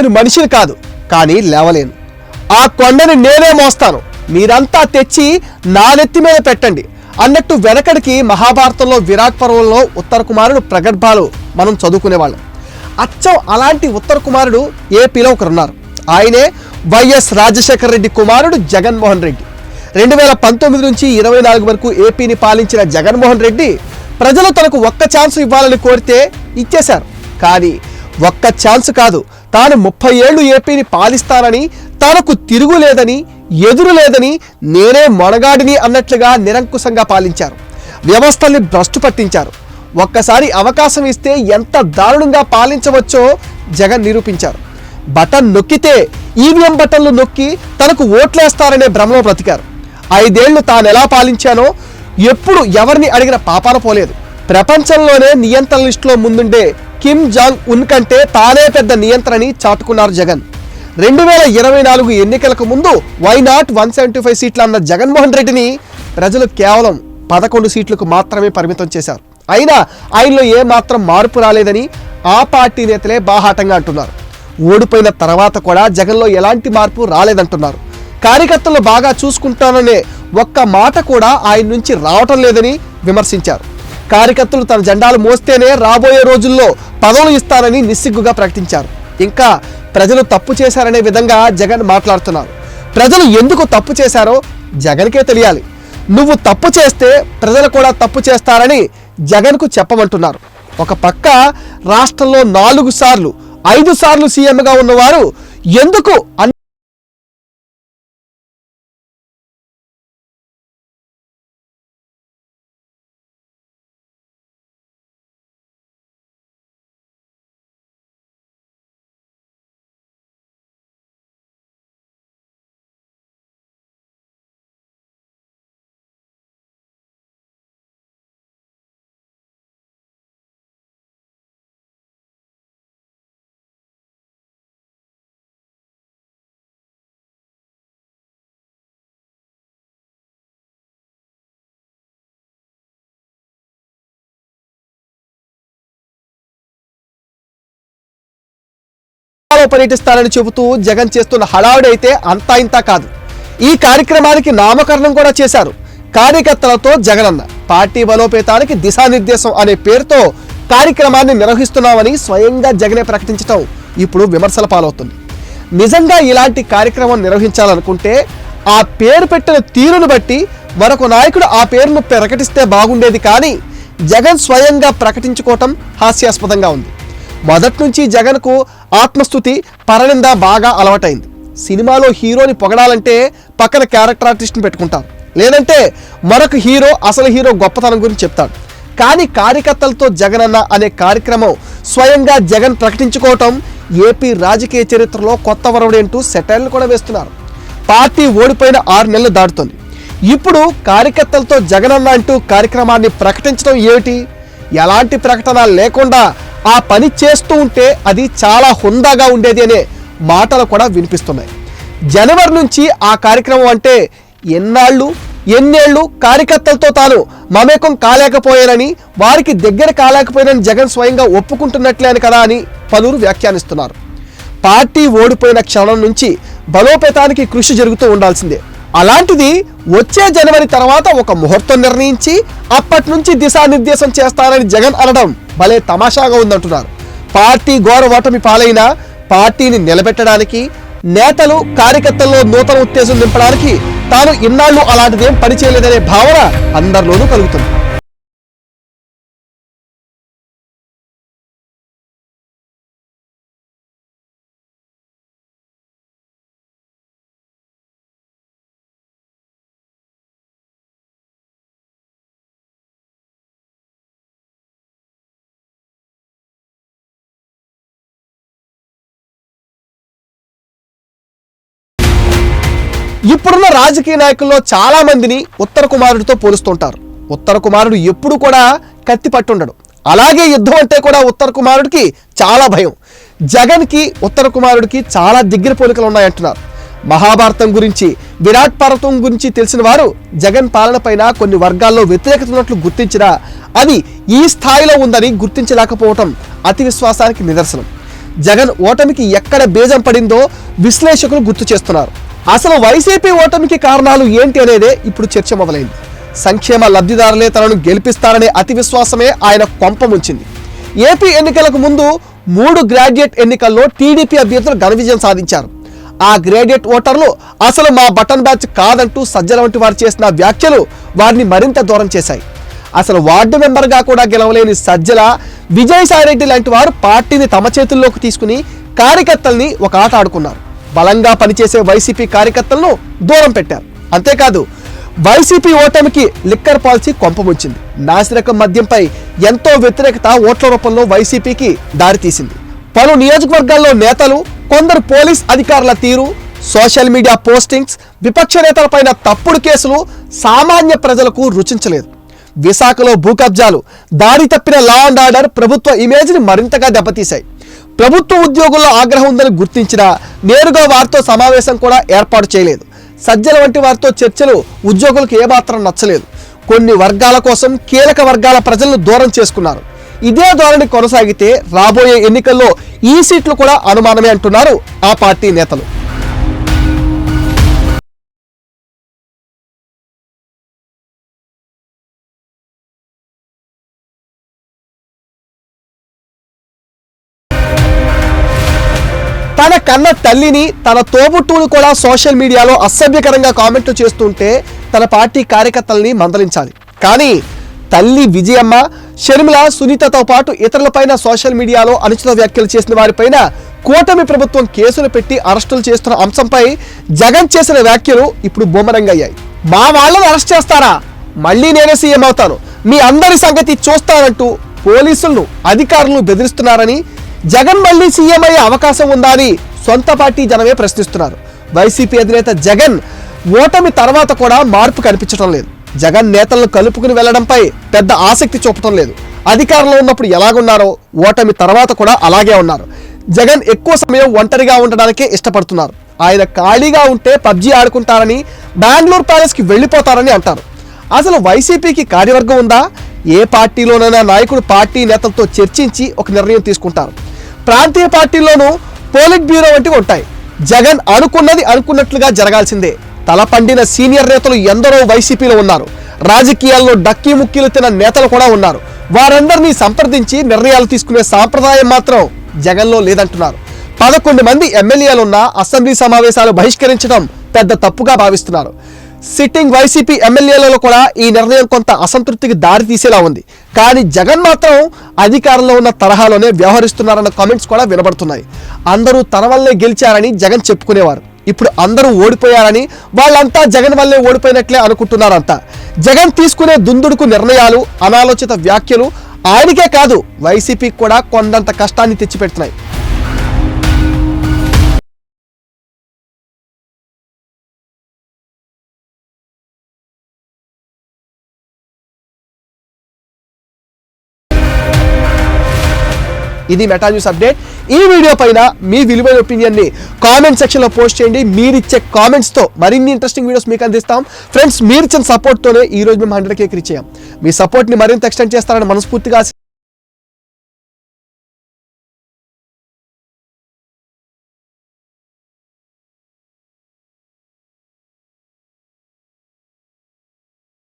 నేను మనిషిని కాదు కానీ లేవలేను. ఆ కొండని నేనే మోస్తాను. మీరంతా తెచ్చి నా నెత్తి మీద పెట్టండి. అన్నట్టు వెనకడికి మహాభారతంలో విరాట్ పర్వంలో ఉత్తర కుమారుడు ప్రగర్భాలు మనం చదువుకునేవాళ్ళం. అచ్చం అలాంటి ఉత్తర కుమారుడు ఏపీలో ఒకరున్నారు. ఆయనే వైఎస్ రాజశేఖర రెడ్డి కుమారుడు జగన్మోహన్ రెడ్డి. రెండు వేల పంతొమ్మిది నుంచి ఇరవై నాలుగు వరకు ఏపీని పాలించిన జగన్మోహన్ రెడ్డి ప్రజలు తనకు ఒక్క ఛాన్స్ ఇవ్వాలని కోరితే ఇచ్చేశారు. కానీ ఒక్క ఛాన్స్ కాదు తాను ముప్పై ఏళ్ళు ఏపీని పాలిస్తానని తనకు తిరుగులేదని ఎదురు లేదని నేనే మొనగాడిని అన్నట్లుగా నిరంకుశంగా పాలించారు. వ్యవస్థల్ని భ్రష్టు పట్టించారు. ఒక్కసారి అవకాశం ఇస్తే ఎంత దారుణంగా పాలించవచ్చో జగన్ నిరూపించారు. బటన్ నొక్కితే ఈవీఎం బటన్లు నొక్కి తనకు ఓట్లేస్తారనే భ్రమలో బ్రతికారు. ఐదేళ్ళు తాను ఎలా పాలించానో ఎప్పుడు ఎవరిని అడిగిన పాపాన పోలేదు. ప్రపంచంలోనే నియంత్రణ లిస్టులో ముందుండే కిమ్ జాంగ్ ఉన్ కంటే తానే పెద్ద నియంత్రణని చాటుకున్నారు జగన్. రెండు వేల ఇరవై నాలుగు ఎన్నికలకు ముందు why not one seventy five సీట్లు అన్న జగన్మోహన్ రెడ్డిని ప్రజలు కేవలం పదకొండు సీట్లకు మాత్రమే పరిమితం చేశారు. అయినా ఆయనలో ఏమాత్రం మార్పు రాలేదని ఆ పార్టీ నేతలే బాహాటంగా అంటున్నారు. ఓడిపోయిన తర్వాత కూడా జగన్లో ఎలాంటి మార్పు రాలేదంటున్నారు. కార్యకర్తలు బాగా చూసుకుంటాననే ఒక్క మాట కూడా ఆయన నుంచి రావటం లేదని విమర్శించారు. కార్యకర్తలు తన జెండాలు మోస్తేనే రాబోయే రోజుల్లో పదవులు ఇస్తానని నిస్సిగ్గుగా ప్రకటించారు. ఇంకా ప్రజలు తప్పు చేశారనే విధంగా జగన్ మాట్లాడుతున్నారు. ప్రజలు ఎందుకు తప్పు చేశారో జగన్కే తెలియాలి. నువ్వు తప్పు చేస్తే ప్రజలు కూడా తప్పు చేస్తారని జగన్కు చెప్పమంటున్నారు. ఒక పక్క రాష్ట్రంలో నాలుగు సార్లు ఐదు సార్లు సీఎంగా ఉన్నవారు ఎందుకు అన్ పర్యటిస్తారని చెబుతూ జగన్ చేస్తున్న హడావుడైతే అయితే అంతా ఇంతా కాదు. ఈ కార్యక్రమానికి నామకరణం కూడా చేశారు. కార్యకర్తలతో జగనన్న పార్టీ బలోపేతానికి దిశానిర్దేశం అనే పేరుతో కార్యక్రమాన్ని నిర్వహిస్తున్నామని స్వయంగా జగనే ప్రకటించడం ఇప్పుడు విమర్శల పాలవుతుంది. నిజంగా ఇలాంటి కార్యక్రమం నిర్వహించాలనుకుంటే ఆ పేరు పెట్టిన తీరును బట్టి మరొక నాయకుడు ఆ పేరును ప్రకటిస్తే బాగుండేది కానీ జగన్ స్వయంగా ప్రకటించుకోవటం హాస్యాస్పదంగా ఉంది. మొదటి నుంచి జగన్కు ఆత్మస్థుతి పరనింద బాగా అలవాటైంది. సినిమాలో హీరోని పొగడాలంటే పక్కన క్యారెక్టర్ ఆర్టిస్ట్ని పెట్టుకుంటారు లేదంటే మరొక హీరో అసలు హీరో గొప్పతనం గురించి చెప్తాడు. కానీ కార్యకర్తలతో జగనన్న అనే కార్యక్రమం స్వయంగా జగన్ ప్రకటించుకోవటం ఏపీ రాజకీయ చరిత్రలో కొత్త వరవడేంటూ సెటైర్లు కూడా వేస్తున్నారు. పార్టీ ఓడిపోయిన ఆరు నెలలు దాటుతోంది. ఇప్పుడు కార్యకర్తలతో జగనన్న అంటూ కార్యక్రమాన్ని ప్రకటించడం ఏమిటి? ఎలాంటి ప్రకటన లేకుండా ఆ పని చేస్తూ ఉంటే అది చాలా హుందాగా ఉండేది అనే మాటలు కూడా వినిపిస్తున్నాయి. జనవరి నుంచి ఆ కార్యక్రమం అంటే ఎన్నాళ్ళు ఎన్నేళ్ళు కార్యకర్తలతో తాను మమేకం కాలేకపోయానని వారికి దగ్గర కాలేకపోయానని జగన్ స్వయంగా ఒప్పుకుంటున్నట్లే కదా అని పలువురు వ్యాఖ్యానిస్తున్నారు. పార్టీ ఓడిపోయిన క్షణం నుంచి బలోపేతానికి కృషి జరుగుతూ ఉండాల్సిందే. అలాంటిది వచ్చే జనవరి తర్వాత ఒక ముహూర్తం నిర్ణయించి అప్పటి నుంచి దిశానిర్దేశం చేస్తానని జగన్ అనడం భలే తమాషాగా ఉందంటున్నారు. పార్టీ ఘోర ఓటమి పాలైన పార్టీని నిలబెట్టడానికి నేతలు కార్యకర్తల్లో నూతన ఉత్తేజం నింపడానికి తాను ఇన్నాళ్ళు అలాంటిదేం పనిచేయలేదనే భావన అందరిలోనూ కలుగుతుంది. ఇప్పుడున్న రాజకీయ నాయకుల్లో చాలా మందిని ఉత్తర కుమారుడితో పోలుస్తుంటారు. ఉత్తర కుమారుడు ఎప్పుడు కూడా కత్తి పట్టుండడు అలాగే యుద్ధం అంటే కూడా ఉత్తర కుమారుడికి చాలా భయం. జగన్కి ఉత్తర కుమారుడికి చాలా దగ్గర పోలికలు ఉన్నాయంటున్నారు. మహాభారతం గురించి విరాట్ పర్వతం గురించి తెలిసిన వారు జగన్ పాలన పైన కొన్ని వర్గాల్లో వ్యతిరేకత ఉన్నట్లు గుర్తించినా అది ఈ స్థాయిలో ఉందని గుర్తించలేకపోవటం అతి విశ్వాసానికి నిదర్శనం. జగన్ ఓటమికి ఎక్కడ బీజం పడిందో విశ్లేషకులు గుర్తు చేస్తున్నారు. అసలు వైసీపీ ఓటమికి కారణాలు ఏంటి అనేదే ఇప్పుడు చర్చ మొదలైంది. సంక్షేమ లబ్ధిదారులే తనను గెలిపిస్తారనే అతి విశ్వాసమే ఆయన కొంపముంచింది ఏపీ ఎన్నికలకు ముందు మూడు గ్రాడ్యుయేట్ ఎన్నికల్లో టీడీపీ అభ్యర్థులు ఘన విజయం సాధించారు. ఆ గ్రాడ్యుయేట్ ఓటర్లు అసలు మా బటన్ బ్యాచ్ కాదంటూ సజ్జల వంటి వారు చేసిన వ్యాఖ్యలు వారిని మరింత దూరం చేశాయి. అసలు వార్డు మెంబర్గా కూడా గెలవలేని సజ్జల విజయసాయిరెడ్డి లాంటి వారు పార్టీని తమ చేతుల్లోకి తీసుకుని కార్యకర్తల్ని ఒక ఆట ఆడుకున్నారు. బలంగా పనిచేసే వైసీపీ కార్యకర్తలను దూరం పెట్టారు. అంతేకాదు వైసీపీ ఓటమికి లిక్కర్ పాలసీ కొంపముంచింది నాసిరకం మద్యంపై ఎంతో వ్యతిరేకత ఓట్ల రూపంలో వైసీపీకి దారితీసింది. పలు నియోజకవర్గాల్లో నేతలు కొందరు పోలీస్ అధికారుల తీరు సోషల్ మీడియా పోస్టింగ్స్ విపక్ష నేతలపైన తప్పుడు కేసులు సామాన్య ప్రజలకు రుచించలేదు. విశాఖలో భూ కబ్జాలు దారి తప్పిన లా అండ్ ఆర్డర్ ప్రభుత్వ ఇమేజ్ని మరింతగా దెబ్బతీశాయి. ప్రభుత్వ ఉద్యోగుల్లో ఆగ్రహం ఉందని గుర్తించినా నేరుగా వారితో సమావేశం కూడా ఏర్పాటు చేయలేదు. సజ్జల వంటి వారితో చర్చలు ఉద్యోగులకు ఏమాత్రం నచ్చలేదు. కొన్ని వర్గాల కోసం కీలక వర్గాల ప్రజలను దూరం చేసుకున్నారు. ఇదే ధోరణి కొనసాగితే రాబోయే ఎన్నికల్లో ఈ సీట్లు కూడా అనుమానమే అంటున్నారు ఆ పార్టీ నేతలు. తన కన్న తల్లిని తన తోబుట్టువును కూడా సోషల్ మీడియాలో అసభ్యకరంగా కామెంట్లు చేస్తుంటే తన పార్టీ కార్యకర్తల్ని మందలించాలి. కానీ తల్లి విజయమ్మ షర్మిల సునీతతో పాటు ఇతరులపైన సోషల్ మీడియాలో అనుచిత వ్యాఖ్యలు చేసిన వారిపైన కూటమి ప్రభుత్వం కేసులు పెట్టి అరెస్టులు చేస్తున్న అంశంపై జగన్ చేసిన వ్యాఖ్యలు ఇప్పుడు బొమ్మరంగయ్యాయి. మా వాళ్ళని అరెస్ట్ చేస్తారా? మళ్ళీ నేనే సీఎం అవుతాను. మీ అందరి సంగతి చూస్తానంటూ పోలీసులను అధికారులను బెదిరిస్తున్నారని జగన్ మళ్ళీ సీఎం అయ్యే అవకాశం ఉందా అని సొంత పార్టీ జనమే ప్రశ్నిస్తున్నారు. వైసీపీ అధినేత జగన్ ఓటమి తర్వాత కూడా మార్పు కనిపించడం లేదు. జగన్ నేతలను కలుపుకుని వెళ్ళడంపై పెద్ద ఆసక్తి చూపటం లేదు. అధికారంలో ఉన్నప్పుడు ఎలాగున్నారో ఓటమి తర్వాత కూడా అలాగే ఉన్నారు. జగన్ ఎక్కువ సమయం ఒంటరిగా ఉండడానికే ఇష్టపడుతున్నారు. ఆయన ఖాళీగా ఉంటే పబ్జీ ఆడుకుంటారని బెంగళూరు ప్యాలెస్కి వెళ్ళిపోతారని అంటారు. అసలు వైసీపీకి కార్యవర్గం ఉందా? ఏ పార్టీలోనైనా నాయకుడు పార్టీ నేతలతో చర్చించి ఒక నిర్ణయం తీసుకుంటారు. ప్రాంతీయ పార్టీల్లోనూ పోలిట్ బ్యూరో వంటివి ఉంటాయి. జగన్ అనుకున్నది అనుకున్నట్లుగా జరగాల్సిందే. తల పండిన సీనియర్ నేతలు ఎందరో వైసీపీలో ఉన్నారు. రాజకీయాల్లో డక్కీ ముక్కీలు తిన్న నేతలు కూడా ఉన్నారు. వారందరినీ సంప్రదించి నిర్ణయాలు తీసుకునే సాంప్రదాయం మాత్రం జగన్లో లేదంటున్నారు. పదకొండు మంది ఎమ్మెల్యేలున్న అసెంబ్లీ సమావేశాలు బహిష్కరించడం పెద్ద తప్పుగా భావిస్తున్నారు. సిట్టింగ్ వైసీపీ ఎమ్మెల్యేలలో కూడా ఈ నిర్ణయం కొంత అసంతృప్తికి దారి తీసేలా ఉంది. కానీ జగన్ మాత్రం అధికారంలో ఉన్న తరహాలోనే వ్యవహరిస్తున్నారన్న కామెంట్స్ కూడా వినబడుతున్నాయి. అందరూ తన వల్లే గెలిచారని జగన్ చెప్పుకునేవారు. ఇప్పుడు అందరూ ఓడిపోయారని వాళ్ళంతా జగన్ వల్లే ఓడిపోయినట్లే అనుకుంటున్నారంతా జగన్ తీసుకునే దుందుడుకు నిర్ణయాలు అనాలోచిత వ్యాఖ్యలు ఆయనకే కాదు వైసీపీకి కూడా కొండంత కష్టాన్ని తెచ్చిపెడుతున్నాయి. ఇది మెటా న్యూస్ అప్డేట్ ఈ వీడియో పైన మీ విలువైన ఒపీనియన్ని కామెంట్ సెక్షన్లో పోస్ట్ చేయండి. మీరిచ్చే కామెంట్స్తో కామెంట్స్తో మరిన్ని ఇంట్రెస్టింగ్ వీడియోస్ మీకు అందిస్తాం. ఫ్రెండ్స్ మీరిచ్చిన సపోర్ట్తోనే సపోర్ట్ తోనే ఈ రోజు మేము హండ్రెడ్ కేక్ రీచ్ అయ్యాం. మీ సపోర్ట్ని మరింత ఎక్స్టెండ్ చేస్తారని మనస్ఫూర్తిగా